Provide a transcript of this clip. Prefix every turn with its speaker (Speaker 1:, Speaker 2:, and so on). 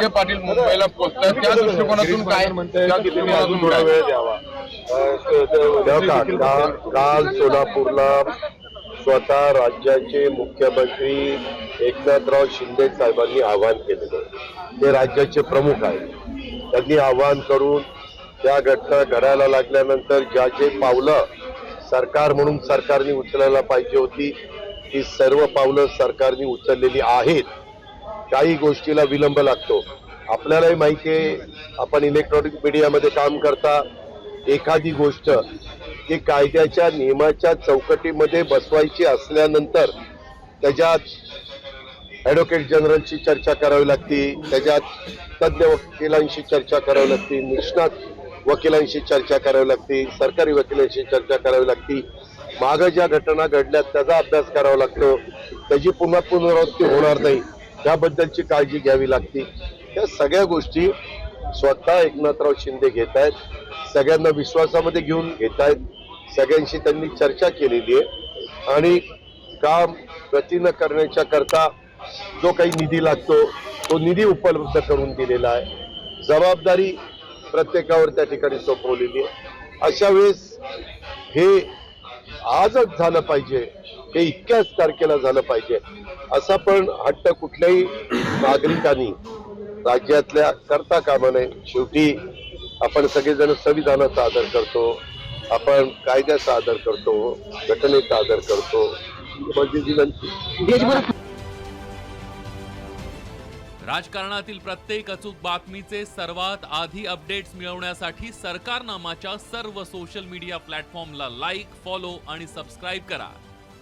Speaker 1: विखे पाटील मुंबईला पोहोचतात. त्या दृष्टिकोनातून काय काय?
Speaker 2: वेळ द्यावा.
Speaker 3: काल सोलापूरला स्वतः राज्याचे मुख्यमंत्री एकनाथराव शिंदे साहेबांनी आवाहन केलेलं ते राज्याचे प्रमुख आहेत. त्यांनी आवाहन करून त्या घटना घडायला लागल्यानंतर ज्या जे पावलं सरकार म्हणून सरकारने उचलायला पाहिजे होती ती सर्व पावलं सरकारने उचललेली आहेत. काही गोष्टीला विलंब लागतो. आपल्यालाही माहिती आहे आपण इलेक्ट्रॉनिक मीडियामध्ये काम करता एखादी गोष्ट ही कायद्याच्या नियमाच्या चौकटीमध्ये बसवायची असल्यानंतर त्याच्यात ॲडव्होकेट जनरलशी चर्चा करावी लागती त्याच्यात तज्ज्ञ वकिलांशी चर्चा करावी लागते निष्णात वकिलांशी चर्चा करावी लागते सरकारी वकिलांशी चर्चा करावी लागते. मागं ज्या घटना घडल्या त्याचा अभ्यास करावा लागतो. त्याची पुन्हा पुनरावृत्ती होणार नाही. त्याबद्दलची काळजी घ्यावी लागते. त्या सगळ्या गोष्टी स्वतः एकनाथराव शिंदे घेत आहेत. सगळ्यांना विश्वासामध्ये घेऊन घेत आहेत. सगळ्यांशी त्यांनी चर्चा केलेली आहे. आणि काम गतीनं करण्याच्या करता जो काही निधी लागतो तो निधी उपलब्ध करून दिलेला आहे. जबाबदारी प्रत्येकावर त्या ठिकाणी सोपवलेली आहे. अशा वेळेस हे आजच झालं पाहिजे. हे इतक्याच तारखेला झालं पाहिजे. असा पण हट्ट कुठल्याही नागरिकांनी राज्यातल्या करता कामा नये. शेवटी आपण सगळेजण संविधानाचा आदर करतो. आपण कायद्याचा आदर करतो. घटनेचा आदर करतो. माझी विनंती
Speaker 4: राजकारणातील प्रत्येक अचूक बातमीचे सर्वात आधी अपडेट्स मिळवण्यासाठी सरकारनामाच्या सर्व सोशल मीडिया प्लॅटफॉर्मला लाईक फॉलो आणि सबस्क्राईब करा.